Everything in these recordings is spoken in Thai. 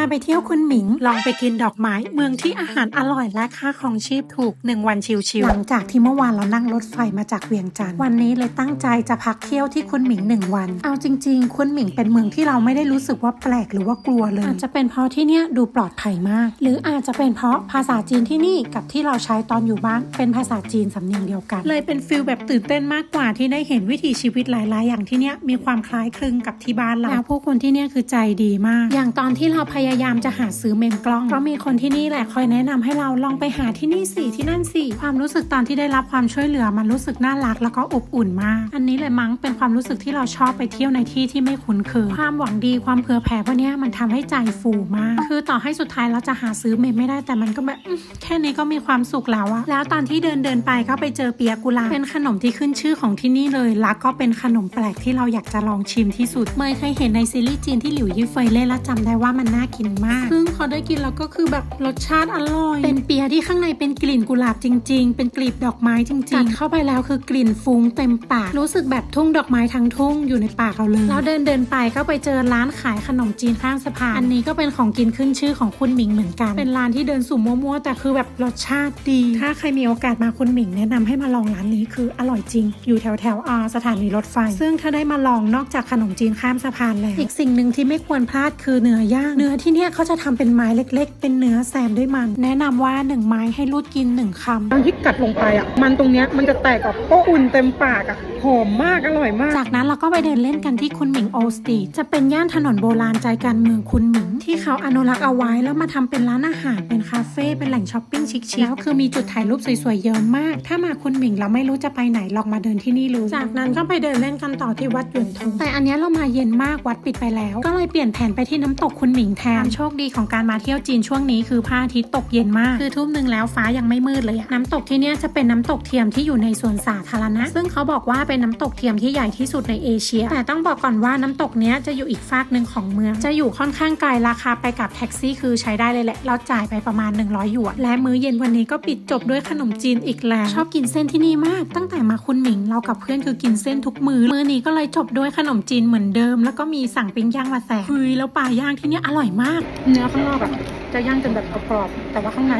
าไปเที่ยวคุณหมิง ลองไปกินดอกไม้เมืองที่อาหารอร่อยและค่าของชีพถูก 1 วันชิวๆหลังจากที่เมื่อวานเรานั่งรถไฟมาจากเวียงจันทร์วันนี้เลยตั้งใจจะพักเที่ยวที่คุณหมิง 1 วัน เอาจริง ๆ คุณหมิงเป็นเมืองที่เราไม่ได้รู้สึกว่าแปลกหรือว่ากลัวเลยอาจจะเป็นเพราะที่เนี่ยดูปลอดภัยมาก หรืออาจจะเป็นเพราะภาษาจีนที่นี่กับที่เราใช้ตอนอยู่บ้านเป็นภาษาจีนสำเนียงเดียวกัน เลยเป็นฟิลแบบตื่นเต้นมากกว่าที่ได้เห็นวิถีชีวิตหลาย ๆ อย่างที่เนี่ยมีความคล้ายคลึงกับที่บ้านเราแล้วผู้คนที่เนี่ยคือใจดีมาก อย่างตอนที่เราพยายายามจะหาซื้อเมมกล้องเพราะมีคนที่นี่แหละคอยแนะนำให้เราลองไปหาที่นี่สิที่นั่นสิความรู้สึกตอนที่ได้รับความช่วยเหลือมันรู้สึกน่ารักแล้วก็อบอุ่นมาก อันนี้เลยมั้งเป็นความรู้สึกที่เราชอบไปเที่ยวในที่ที่ไม่คุ้นเคยความหวังดีความเผื่อแผ่พวกนี้มันทำให้ใจฟูมาก คือต่อให้สุดท้ายเราจะหาซื้อเมมไม่ได้แต่มันก็แบบแค่นี้ก็มีความสุขแล้วอะแล้วตอนที่เดินเดินไปก็ไปเจอเปียกุลาเป็นขนมที่ขึ้นชื่อของที่นี่เลยแล้วก็เป็นขนมแปลกที่เราอยากจะลองชิมที่สุดเมยเคยเห็นในซีรีส์จีนที่หลิวยี่เฟยเล่นแล้วจำได้ว่ามันน่ากินมาก ซึ่งพอได้กินแล้วก็คือแบบรสชาติอร่อย เป็นเปียที่ข้างในเป็นกลิ่นกุหลาบจริง ๆ เป็นกลีบดอกไม้จริงๆกัดเข้าไปแล้วคือกลิ่นฟุ้งเต็มปาก รู้สึกแบบทุ่งดอกไม้ทั้งทุ่งอยู่ในปากเราเลย แล้วเดินเดินๆไปก็ไปเจอร้านขายขนมจีนข้างสะพาน อันนี้ก็เป็นของกินขึ้นชื่อของคุณหมิงเหมือนกัน เป็นร้านที่เดินสุ่มมั่วๆแต่คือแบบรสชาติดี ถ้าใครมีโอกาสมาคุณหมิงแนะนำให้มาลองร้านนี้คืออร่อยจริง อยู่แถวแถวๆอาสถานีรถไฟ ซึ่งถ้าได้มาลองนอกจากขนมจีนข้ามสะพานแล้ว อีกสิ่งหนึ่งที่ไม่ควรพลาดคือเนื้อย่าง เนื้อที่เนี่ยเขาจะทำเป็นไม้เล็ก ๆ เป็นเนื้อแซมด้วยมัน แนะนำว่าหนึ่งไม้ให้รูดกินหนึ่งคำตอนที่กัดลงไปอะมันตรงเนี้ยมันจะแตกกับก็อุ่นเต็มปากอะหอมมากอร่อยมาก จากนั้นเราก็ไปเดินเล่นกันที่คุณหมิงโอสตีจะเป็นย่านถนนโบราณใจกลารเมืองคุณหมิง ที่เขาอนุรักษ์เอาไว้แล้วมาทำเป็นร้านอาหารเป็นคาเฟ่เป็นแหล่งช้อปปิ้งชิคๆแล้วคือมีจุดถ่ายรูปสวยๆเยอะมาก ถ้ามาคุณหมิงเราไม่รู้จะไปไหนลองมาเดินที่นี่รู้จากนั้นก็ไปเดินเล่นกันต่อที่วัดหยวนทงแต่อันเนี้ยเรามาเย็นมากวัดปิดไปแล้ว ก็เลยเปลี่ยนแผนไปที่น้ำตกคุณหมิงแทนโชคดีของการมาเที่ยวจีนช่วงนี้คือพระอาทิตย์ตกเย็นมาก คือทุ่มหนึ่งแล้วฟ้ายังไม่มืดเลยอะน้ำตกที่เนี้ยจะเป็นน้ำตกเทียมที่อยู่ในสวนสาธารณะ ซึ่งเขาบอกว่าเป็นน้ำตกเทียมที่ใหญ่ที่สุดในเอเชีย แต่ต้องบอกก่อนว่าน้ำตกเนี้ยจะอยู่อีกฟากหนึ่งของเมืองจะอยู่ค่อนข้างไกลราคาไปกับแท็กซี่คือใช้ได้เลยแหละ เราจ่ายไปประมาณ 100 หยวน และมื้อเย็นวันนี้ก็ปิดจบด้วยขนมจีนอีกแล้ว ชอบกินเส้นที่นี่มาก ตั้งแต่มาคุณหมิงเรากับเพื่อนคือกินเส้นทุกมือมื้อนี้ก็เลยจบด้วยขนมจีนเหมือนเดิม แล้วก็มีสั่งปิ้งย่างมาแสบเฮ้ยแล้วปลาย่างที่นี่อร่อยมาก เนื้อข้างนอกอะจะย่างจนแบบกรอบๆแต่ว่าข้างใน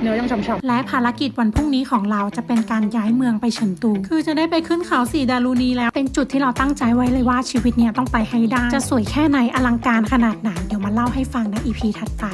เนื้อยังฉ่ำๆและภารกิจวันพรุ่งนี้ของเราจะเป็นการย้ายเมืองไปเฉินตู คือจะได้ไปขึ้นเขาสีดารูนีแล้ว เป็นจุดที่เราตั้งใจไว้เลยว่าชีวิตเนี่ยต้องไปให้ได้ จะสวยแค่ไหนอลังการขนาดไหนเดี๋ยวมาเล่าให้ฟังในอีพีถัดไป